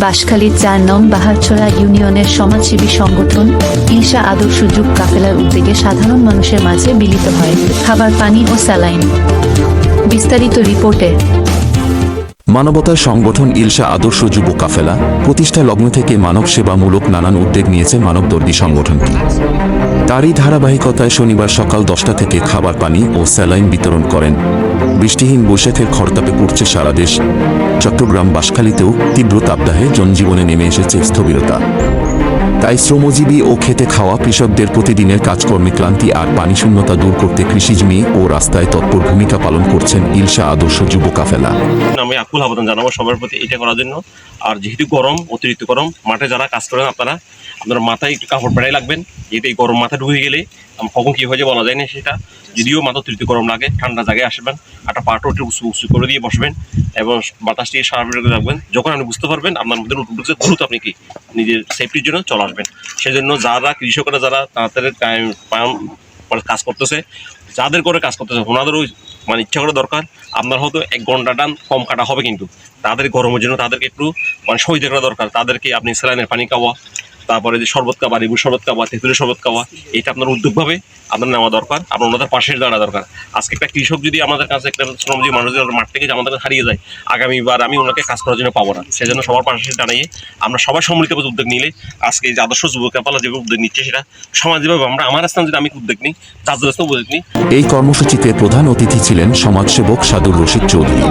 বাঁশখালীর চার নং বাহারছড়া ইউনিয়নের সমাজসেবী সংগঠন ঈশা আদর্শ যুগ কাফেলার উদ্যোগে সাধারণ মানুষের মাঝে বিলিত হয় খাবার, পানি ও স্যালাইন। বিস্তারিত রিপোর্টে মানবতার সংগঠন ইলশা আদর্শ যুব কাফেলা প্রতিষ্ঠা লগ্ন থেকে মানব সেবামূলক নানান উদ্যোগ নিয়েছে মানবদর্দী সংগঠনটি। তারই ধারাবাহিকতায় শনিবার সকাল দশটা থেকে খাবার পানি ও স্যালাইন বিতরণ করেন। বৃষ্টিহীন বৈশাখের খরতাপে পড়ছে সারা দেশ। চট্টগ্রাম বাসখালীতেও তীব্র তাপদাহে জনজীবনে নেমে এসেছে স্থবিরতা। তাই শ্রমজীবী ও খেতে খাওয়া কৃষকদের প্রতিদিনের কাজকর্মে ক্লান্তি আর পানিশূন্যতা দূর করতে কৃষিজমি ও রাস্তায় তৎপর ভূমিকা পালন করছেন ইলশা আদর্শ যুব কাফেলা। আমি আকুল আবেদন জানাব সবার প্রতি এটা করার জন্য। আর যেহেতু গরম, অতিরিক্ত গরম, মাঠে যারা কাজ করেন আপনারা, আপনার মাথায় একটু কাপড় পেড়াই লাগবেন যেহেতু এই গরম মাথা ঢুকে গেলে কখন কী হয়ে বলা যায় না সেটা। যদিও মাথা অতিরিক্ত গরম লাগে, ঠান্ডা জায়গায় আসবেন একটা পাটও একটু উঁচু উঁচু করে দিয়ে বসবেন। এবং বাতাসটি স্বাভাবিক করে রাখবেন। যখন আপনি বুঝতে পারবেন আপনার মধ্যে উঠে দ্রুত আপনি কি, নিজের সেফটির জন্য চলে আসবেন। সেজন্য যারা কৃষকরা, যারা তাড়াতাড়ি টাইম কাজ করতেছে, যাদের করে কাজ করতেছে, ওনাদেরও মানে ইচ্ছা করে দরকার। আপনার হয়তো এক ঘণ্টা টান কম কাটা হবে কিন্তু। তাদের গরমের জন্য তাদেরকে একটু মানে সহিত করা দরকার। তাদেরকে আপনি স্যালাইনের পানি খাওয়া তারপরে যে শরবত খাওয়া লেবু শরবত খাওয়া তেঁতুলের শরবত খাওয়া এটা আপনার উদ্যোগভাবে আপনার নেওয়া দরকার, আপনার ওনাদের পাশে দাঁড়া দরকার। আজকে একটা কৃষক যদি আমাদের কাছে একটা শ্রমজীবী মানুষ যদি মাঠ থেকে আমাদের হারিয়ে যায়, আগামীবার আমি ওনাকে কাজ করার জন্য পাবো না। সেজন্য সবার পাশে দাঁড়িয়ে আমরা সবাই সম্মিলিতভাবে উদ্যোগ নিলে আজকে যে আদর্শ যুবক পালা যেভাবে উদ্যোগ নিচ্ছে সেটা সমাজ যেভাবে আমরা, আমার স্থান যদি আমি উদ্যোগ নিই তাদের উদ্যোগ নিই। এই কর্মসূচিতে প্রধান অতিথি ছিলেন সমাজসেবক সাদুর রশিদ চৌধুরী।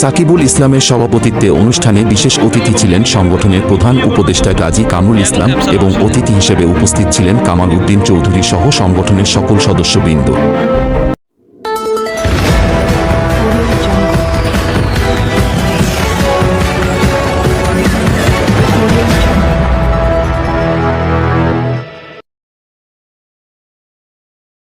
সাকিবুল ইসলামের সভাপতিত্বে অনুষ্ঠানে বিশেষ অতিথি ছিলেন সংগঠনের প্রধান উপদেষ্টা গাজী কামরুল ইসলাম এবং অতিথি হিসেবে উপস্থিত ছিলেন কামাল উদ্দিন চৌধুরী সহ সংগঠনের সকল সদস্যবৃন্দ।